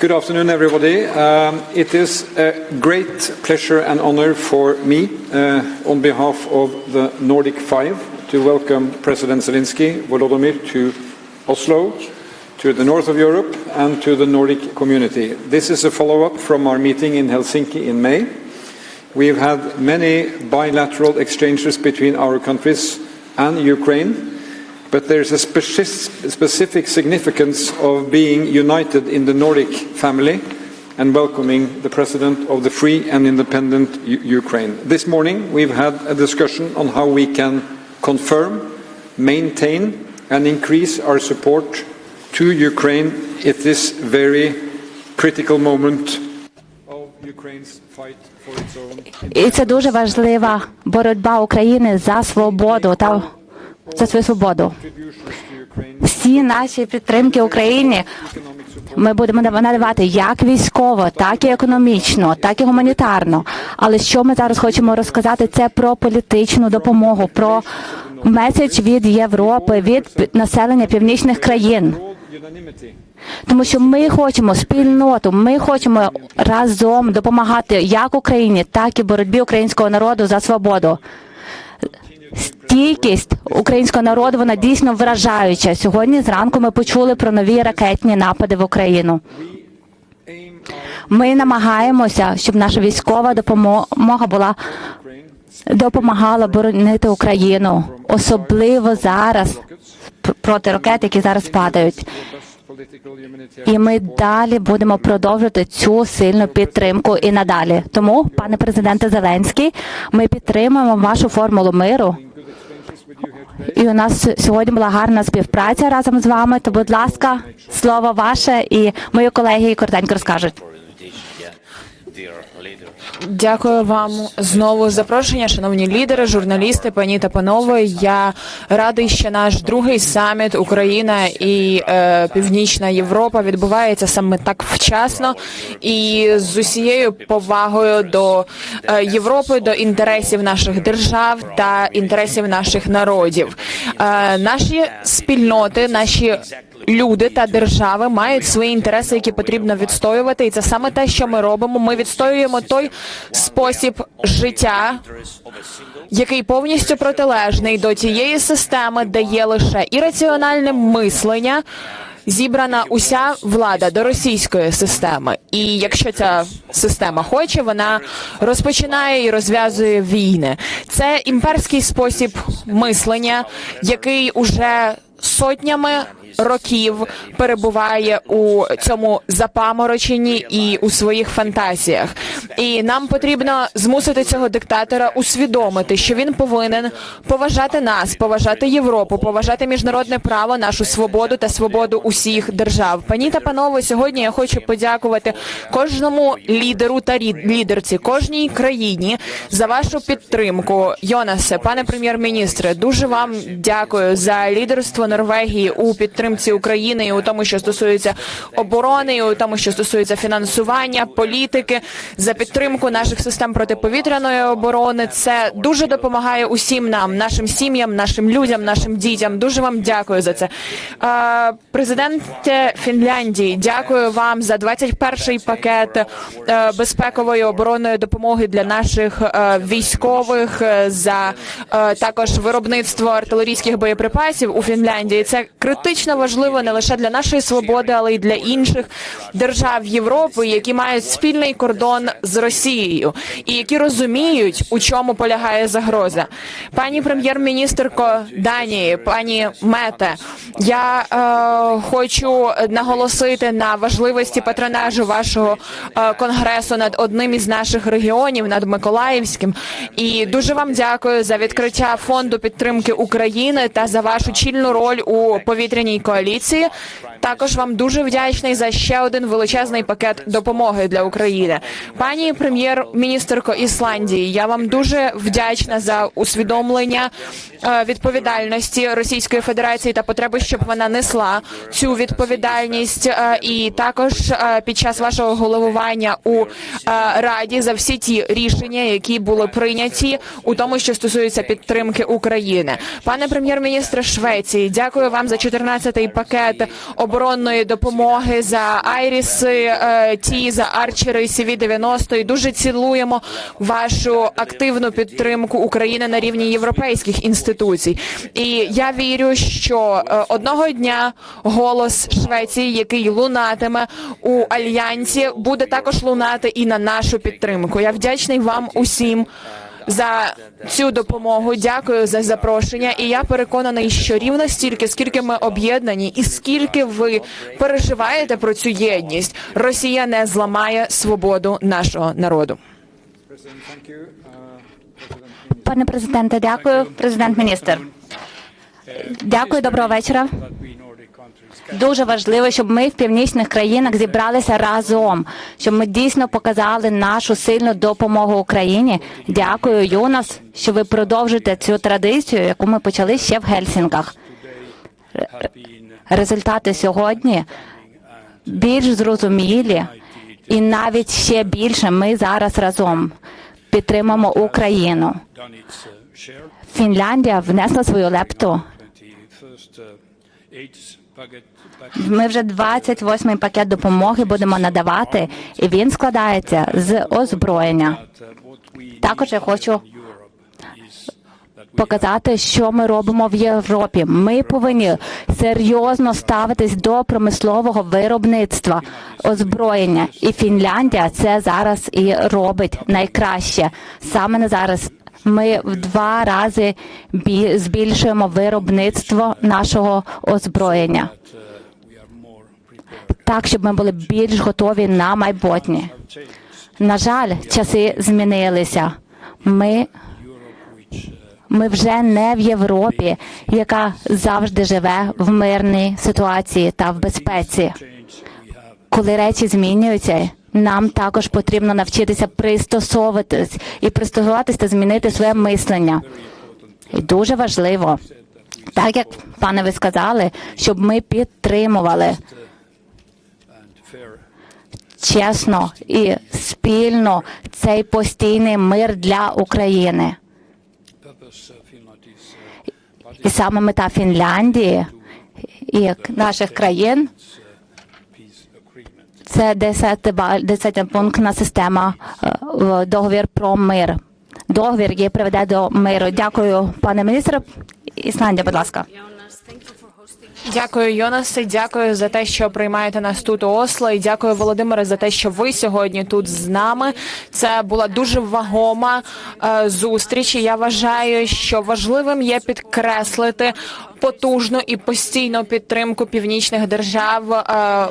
Good afternoon, everybody. Um, it is a great pleasure and honor for me, uh, on behalf of the Nordic Five, to welcome President Zelensky Volodymyr to Oslo, to the north of Europe, and to the Nordic community. This is a follow-up from our meeting in Helsinki in May. We've had many bilateral exchanges between our countries and Ukraine, but there's a speci- specific significance of being united in the Nordic family and welcoming the President of the free and independent U- Ukraine. This morning, we've had a discussion on how we can confirm, maintain, and increase our support to Ukraine at this very critical moment of Ukraine's fight for its own І це дуже важлива боротьба України за свободу та за свою свободу. Всі наші підтримки Україні ми будемо надавати як військово, так і економічно, так і гуманітарно. Але що ми зараз хочемо розказати, це про політичну допомогу, про меседж від Європи, від населення північних країн. Тому що ми хочемо спільноту, ми хочемо разом допомагати як Україні, так і боротьбі українського народу за свободу. Стійкість українського народу вона дійсно вражаюча. Сьогодні зранку ми почули про нові ракетні напади в Україну. Ми намагаємося, щоб наша військова допомога була допомагала боронити Україну, особливо зараз проти ракет, які зараз падають. І ми далі будемо продовжувати цю сильну підтримку і надалі. Тому, пане президенте Зеленський, ми підтримуємо вашу формулу миру. І у нас сьогодні була гарна співпраця разом з вами. То, будь ласка, слово ваше, і мої колеги коротенько розкажуть. Дякую вам знову за запрошення, шановні лідери, журналісти, пані та панове. Я радий, що наш другий саміт Україна і е, Північна Європа відбувається саме так вчасно і з усією повагою до е, Європи, до інтересів наших держав та інтересів наших народів. Е, наші спільноти, наші люди та держави мають свої інтереси, які потрібно відстоювати, і це саме те, що ми робимо. Ми відстоюємо той спосіб життя, який повністю протилежний до тієї системи, де є лише ірраціональне мислення. Зібрана уся влада до російської системи, і якщо ця система хоче, вона розпочинає і розв'язує війни. Це імперський спосіб мислення, який уже сотнями років перебуває у цьому запамороченні і у своїх фантазіях. І нам потрібно змусити цього диктатора усвідомити, що він повинен поважати нас, поважати Європу, поважати міжнародне право, нашу свободу та свободу усіх держав. Пані та панове, сьогодні я хочу подякувати кожному лідеру та лідерці, кожній країні за вашу підтримку. Йонасе, пане прем'єр-міністре, дуже вам дякую за лідерство Норвегії у підтримці України і у тому, що стосується оборони, і у тому, що стосується фінансування, політики, за підтримку наших систем протиповітряної оборони. Це дуже допомагає усім нам, нашим сім'ям, нашим людям, нашим дітям. Дуже вам дякую за це. Президенте Фінляндії, дякую вам за 21-й пакет е, безпекової оборонної допомоги для наших е, військових, е, за також виробництво артилерійських боєприпасів у Фінляндії. Це критично важливо не лише для нашої свободи, але й для інших держав Європи, які мають спільний кордон з Росією і які розуміють, у чому полягає загроза. Пані прем'єр-міністерко Данії, пані Мете, я е, хочу наголосити на важливості патронажу вашого е, конгресу над одним із наших регіонів, над Миколаївським. І дуже вам дякую за відкриття фонду підтримки України та за вашу чільну роль у повітряній коаліції. Також вам дуже вдячний за ще один величезний пакет допомоги для України. Пані прем'єр-міністерко Ісландії, я вам дуже вдячна за усвідомлення е, відповідальності Російської Федерації та потреби, щоб вона несла цю відповідальність. Е, І також е, під час вашого головування у Раді за всі ті рішення, які були прийняті у тому, що стосується підтримки України. Пане прем'єр-міністре Швеції, дякую вам за 14-й пакет оборонної допомоги за Айріси, е, ті за Арчери CV-90 і дуже цілуємо вашу активну підтримку України на рівні європейських інституцій. І я вірю, що е, одного дня голос Швеції, який лунатиме у альянсі, буде також лунати і на нашу підтримку. Я вдячний вам усім. За цю допомогу дякую за запрошення, і я переконаний, що рівно стільки, скільки ми об'єднані, і скільки ви переживаєте про цю єдність, Росія не зламає свободу нашого народу. Пане президенте, дякую. Президент міністр. Дякую, доброго вечора. Дуже важливо, щоб ми в північних країнах зібралися разом, щоб ми дійсно показали нашу сильну допомогу Україні. Дякую, Юнас, що ви продовжуєте цю традицію, яку ми почали ще в Гельсінках. Результати сьогодні більш зрозумілі, і навіть ще більше ми зараз разом підтримаємо Україну. Фінляндія внесла свою лепту. Ми вже 28-й пакет допомоги будемо надавати, і він складається з озброєння. Також я хочу показати, що ми робимо в Європі. Ми повинні серйозно ставитись до промислового виробництва озброєння, і Фінляндія це зараз і робить найкраще. Саме на зараз ми в два рази збільшуємо виробництво нашого озброєння. Так, щоб ми були більш готові на майбутнє. На жаль, часи змінилися. Ми ми вже не в Європі, яка завжди живе в мирній ситуації та в безпеці. Коли речі змінюються, нам також потрібно навчитися пристосовуватись і пристосуватися та змінити своє мислення. І дуже важливо, так як пане ви сказали, щоб ми підтримували чесно і спільно цей постійний мир для України. І саме мета Фінляндії і наших країн це 10 ба- 10 пунктна система е, договір про мир. Договір, який приведе до миру. Дякую, пане міністре. Ісландія, будь ласка. Дякую, Йонасе. Дякую за те, що приймаєте нас тут у Осло. І дякую, Володимире, за те, що ви сьогодні тут з нами. Це була дуже вагома е, зустріч. І я вважаю, що важливим є підкреслити потужну і постійну підтримку північних держав е,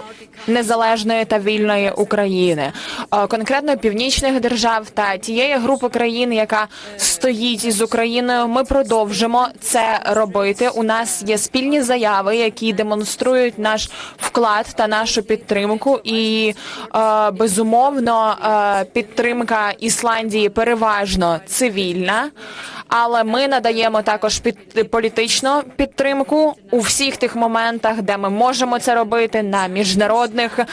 незалежної та вільної України, Е, конкретно північних держав та тієї групи країн, яка стоїть із Україною. Ми продовжимо це робити. У нас є спільні заяви, які демонструють наш вклад та нашу підтримку. І е, безумовно е, підтримка Ісландії переважно цивільна. Але ми надаємо також під політичну підтримку у всіх тих моментах, де ми можемо це робити на міжнародних е,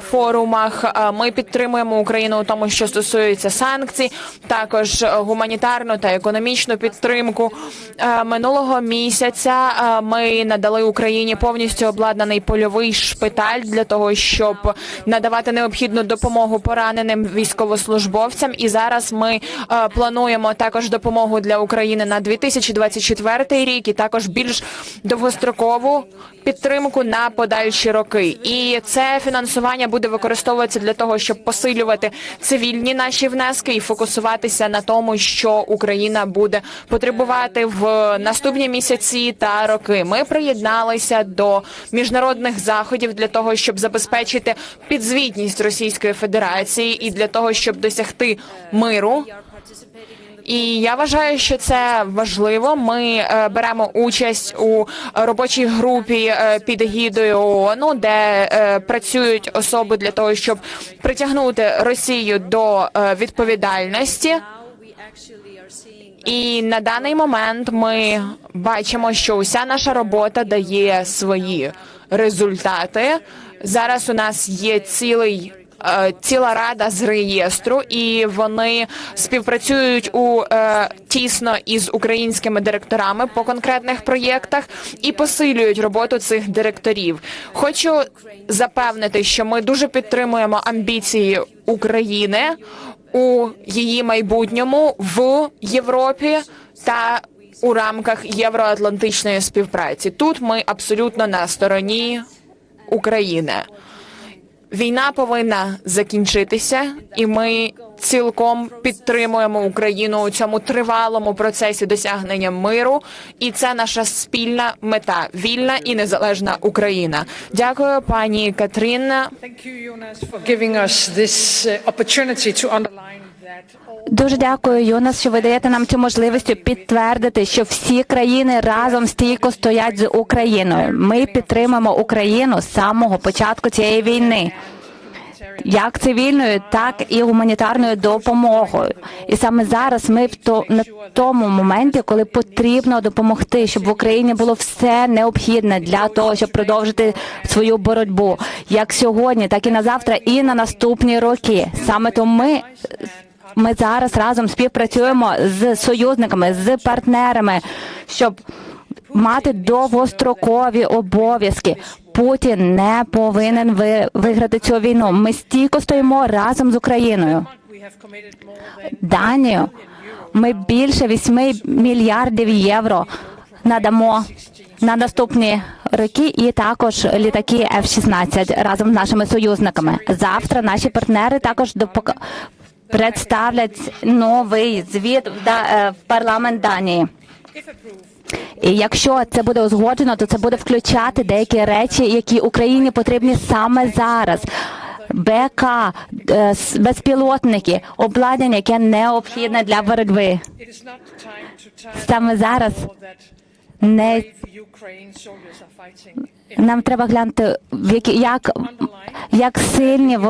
форумах. Е, Ми підтримуємо Україну у тому, що стосується санкцій, також гуманітарну та економічну підтримку. Е, Минулого місяця е, ми надали Україні повністю обладнаний польовий шпиталь для того, щоб надавати необхідну допомогу пораненим військовослужбовцям. І зараз ми е, плануємо також допомогу для України на 2024 рік і також більш довгострокову підтримку на подальші роки. І це фінансування буде використовуватися для того, щоб посилювати цивільні наші внески і фокусуватися на тому, що Україна буде потребувати в наступні місяці та роки. Ми приєдналися до міжнародних заходів для того, щоб забезпечити підзвітність Російської Федерації і для того, щоб досягти миру. І я вважаю, що це важливо. Ми е, беремо участь у робочій групі е, під егідою ООН, де е, працюють особи для того, щоб притягнути Росію до відповідальності. І на даний момент ми бачимо, що уся наша робота дає свої результати. Зараз у нас є цілий ціла рада з реєстру, і вони співпрацюють у е, тісно із українськими директорами по конкретних проєктах і посилюють роботу цих директорів. Хочу запевнити, що ми дуже підтримуємо амбіції України у її майбутньому в Європі та у рамках євроатлантичної співпраці. Тут ми абсолютно на стороні України. Війна повинна закінчитися, і ми цілком підтримуємо Україну у цьому тривалому процесі досягнення миру. І це наша спільна мета вільна і незалежна Україна. Дякую, пані Катріна. Дуже дякую, Юнас, що ви даєте нам цю можливість підтвердити, що всі країни разом стійко стоять з Україною. Ми підтримуємо Україну з самого початку цієї війни. Як цивільною, так і гуманітарною допомогою. І саме зараз ми в то на тому моменті, коли потрібно допомогти, щоб в Україні було все необхідне для того, щоб продовжити свою боротьбу, як сьогодні, так і на завтра, і на наступні роки. Саме тому ми ми зараз разом співпрацюємо з союзниками, з партнерами, щоб мати довгострокові обов'язки. Путін не повинен ви- виграти цю війну. Ми стійко стоїмо разом з Україною. Данію ми більше 8 мільярдів євро надамо на наступні роки, і також літаки F-16 разом з нашими союзниками. Завтра наші партнери також. Представлять новий звіт е, в парламент Данії. І якщо це буде узгоджено, то це буде включати деякі речі, які Україні потрібні саме зараз. БК, е, безпілотники, обладнання, яке необхідне для боротьби. Саме зараз не нам треба глянути, як, як сильні в,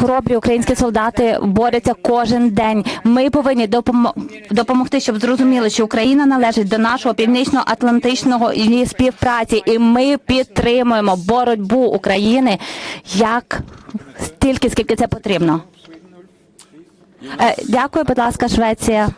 хоробрі українські солдати борються кожен день. Ми повинні допомо- допомогти, щоб зрозуміли, що Україна належить до нашого північно-атлантичного співпраці, і ми підтримуємо боротьбу України як стільки, скільки це потрібно. Е, Дякую, будь ласка, Швеція.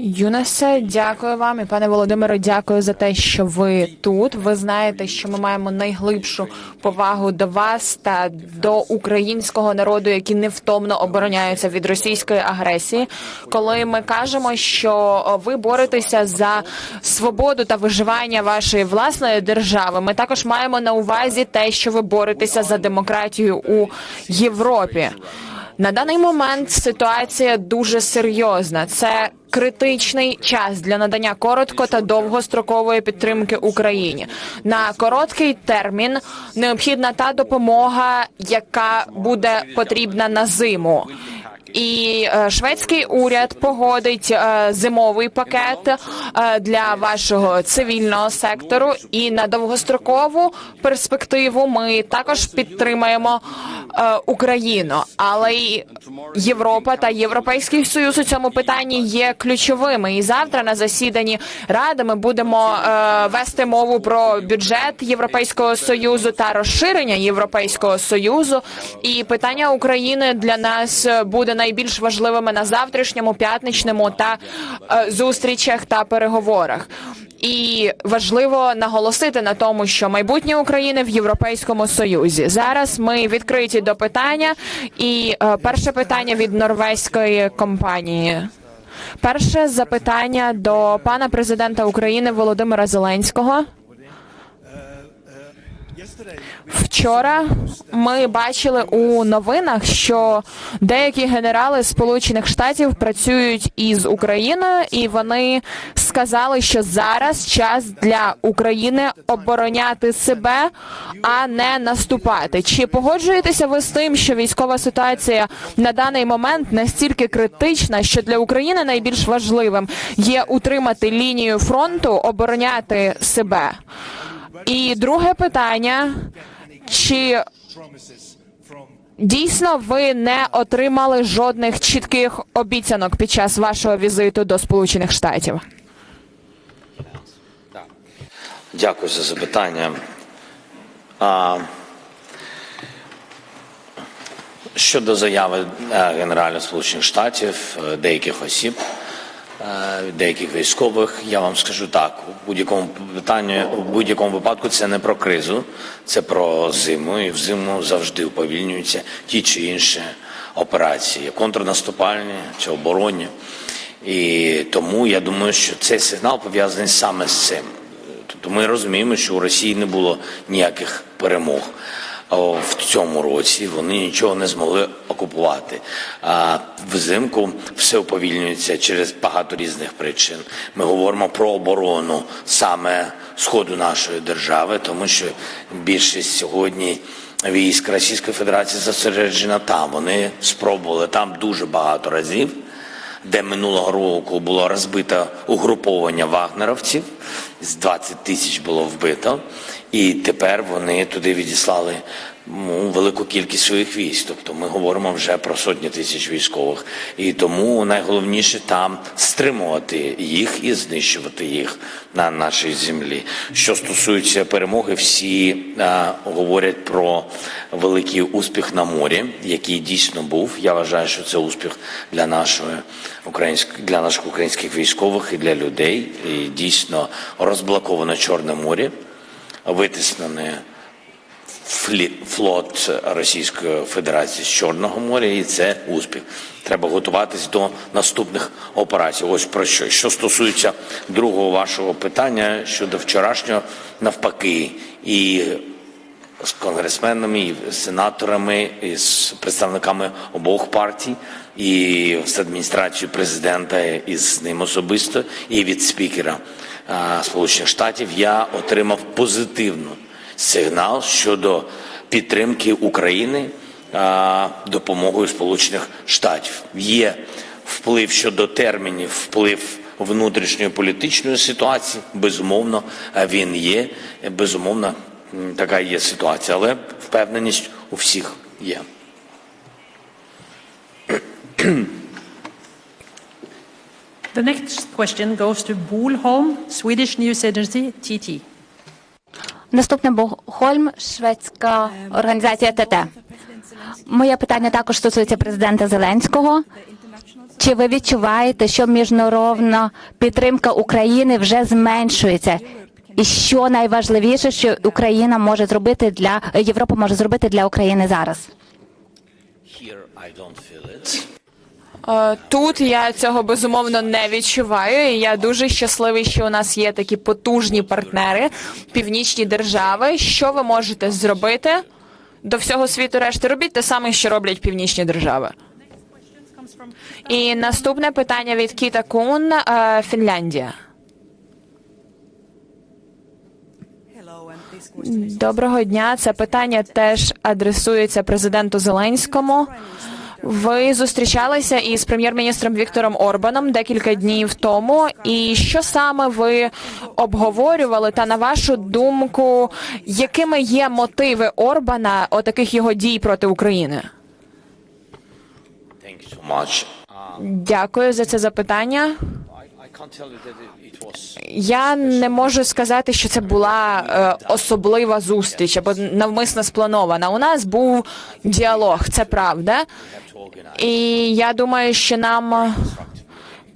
Юнасе, дякую вам і пане Володимире, дякую за те, що ви тут. Ви знаєте, що ми маємо найглибшу повагу до вас та до українського народу, які невтомно обороняються від російської агресії. Коли ми кажемо, що ви боретеся за свободу та виживання вашої власної держави, ми також маємо на увазі те, що ви боретеся за демократію у Європі. На даний момент ситуація дуже серйозна. Це критичний час для надання коротко та довгострокової підтримки Україні. На короткий термін необхідна та допомога, яка буде потрібна на зиму. І е, шведський уряд погодить е, зимовий пакет е, для вашого цивільного сектору. І на довгострокову перспективу ми також підтримаємо Україну. Але й Європа та Європейський Союз у цьому питанні є ключовими. І завтра на засіданні ради ми будемо вести мову про бюджет Європейського союзу та розширення Європейського союзу. І питання України для нас буде найбільш важливими на завтрашньому п'ятничному та е, зустрічах та переговорах. І важливо наголосити на тому, що майбутнє України в Європейському Союзі. Зараз ми відкриті до питання, і е, перше питання від норвезької компанії. Перше запитання до пана президента України Володимира Зеленського. Вчора ми бачили у новинах, що деякі генерали Сполучених Штатів працюють із Україною, і вони сказали, що зараз час для України обороняти себе, а не наступати. Чи погоджуєтеся ви з тим, що військова ситуація на даний момент настільки критична, що для України найбільш важливим є утримати лінію фронту, обороняти себе? І друге питання: чи дійсно ви не отримали жодних чітких обіцянок під час вашого візиту до Сполучених Штатів? Дякую за запитання. А, Щодо заяви е, Генерального Сполучених Штатів, е, деяких осіб, е, деяких військових, я вам скажу так: у будь-якому питанні, у будь-якому випадку це не про кризу, це про зиму. І в зиму завжди уповільнюються ті чи інші операції, контрнаступальні чи оборонні. І тому я думаю, що цей сигнал пов'язаний саме з цим. Тобто ми розуміємо, що у Росії не було ніяких перемог. В цьому році вони нічого не змогли окупувати. А взимку все уповільнюється через багато різних причин. Ми говоримо про оборону саме сходу нашої держави, тому що більшість сьогодні військ Російської Федерації зосереджена там. Вони спробували там дуже багато разів де минулого року було розбито угруповання вагнеровців, з 20 тисяч було вбито, і тепер вони туди відіслали велику кількість своїх військ. Тобто ми говоримо вже про сотні тисяч військових. І тому найголовніше там стримувати їх і знищувати їх на нашій землі. Що стосується перемоги, всі е, говорять про великий успіх на морі, який дійсно був. Я вважаю, що це успіх для нашої української для наших українських військових і для людей. І дійсно розблоковано Чорне море, витиснене флот Російської Федерації з Чорного моря, і це успіх. Треба готуватись до наступних операцій. Ось про що. Що стосується другого вашого питання щодо вчорашнього, навпаки, і з конгресменами, і з сенаторами, і з представниками обох партій, і з адміністрацією президента, і з ним особисто, і від спікера Сполучених Штатів я отримав позитивну сигнал щодо підтримки України допомогою Сполучених Штатів. Є вплив щодо термінів, вплив внутрішньої політичної ситуації. Безумовно, він є. Безумовно, така є ситуація, але впевненість у всіх є. The next question goes to Bolholm, Swedish news agency TT. Наступне Богхольм, шведська організація ТТ. Моє питання також стосується президента Зеленського. Чи ви відчуваєте, що міжнародна підтримка України вже зменшується? І що найважливіше, що Україна може зробити для Європа може зробити для України зараз? Тут я цього безумовно не відчуваю. і Я дуже щасливий, що у нас є такі потужні партнери, північні держави. Що ви можете зробити до всього світу? Решти робіть те саме, що роблять північні держави. І наступне питання від Кіта Кун, е, Фінляндія. Доброго дня. Це питання теж адресується президенту Зеленському. Ви зустрічалися із прем'єр-міністром Віктором Орбаном декілька днів тому. І що саме ви обговорювали? Та на вашу думку, якими є мотиви Орбана отаких його дій проти України? Дякую за це запитання. Я не можу сказати, що це була е, особлива зустріч або навмисно спланована. У нас був діалог, це правда. І я думаю, що нам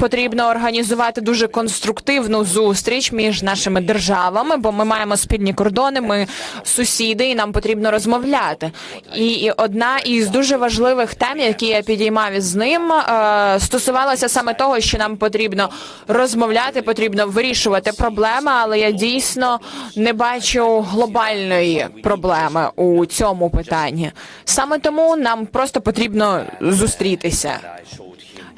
потрібно організувати дуже конструктивну зустріч між нашими державами, бо ми маємо спільні кордони, ми сусіди, і нам потрібно розмовляти. І, і одна із дуже важливих тем, які я підіймав із ним, е, стосувалася саме того, що нам потрібно розмовляти, потрібно вирішувати проблеми, але я дійсно не бачу глобальної проблеми у цьому питанні. Саме тому нам просто потрібно зустрітися.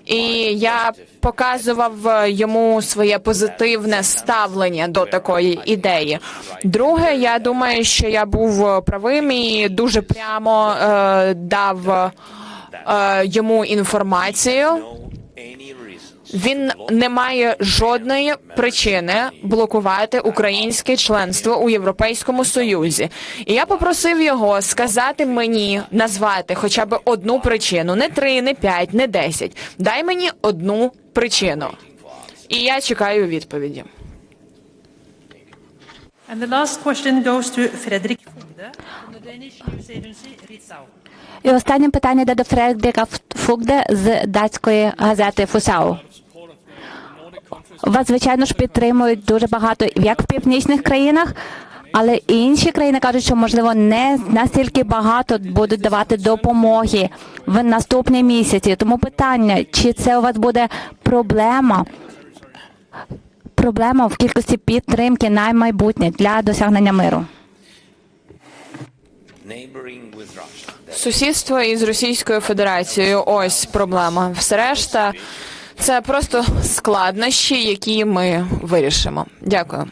І я показував е, йому своє позитивне ставлення до такої ідеї. Друге, я думаю, що я був е, правим і дуже прямо е, дав е, йому інформацію. Він не має жодної причини блокувати українське членство у Європейському Союзі. І я попросив його сказати мені, назвати хоча б одну причину, не три, не п'ять, не десять. Дай мені одну причину. І я чекаю відповіді. And the last question goes to Fredrik Fogde from the Danish news agency Ritzau. І останнє питання йде до Фредріка Фугде з датської газети Фусау. Вас, звичайно ж, підтримують дуже багато як в північних країнах, але інші країни кажуть, що можливо не настільки багато будуть давати допомоги в наступні місяці. Тому питання, чи це у вас буде проблема? Проблема в кількості підтримки на майбутнє для досягнення миру. Сусідство із Російською Федерацією. Ось проблема. Все решта це просто складнощі, які ми вирішимо. Дякую.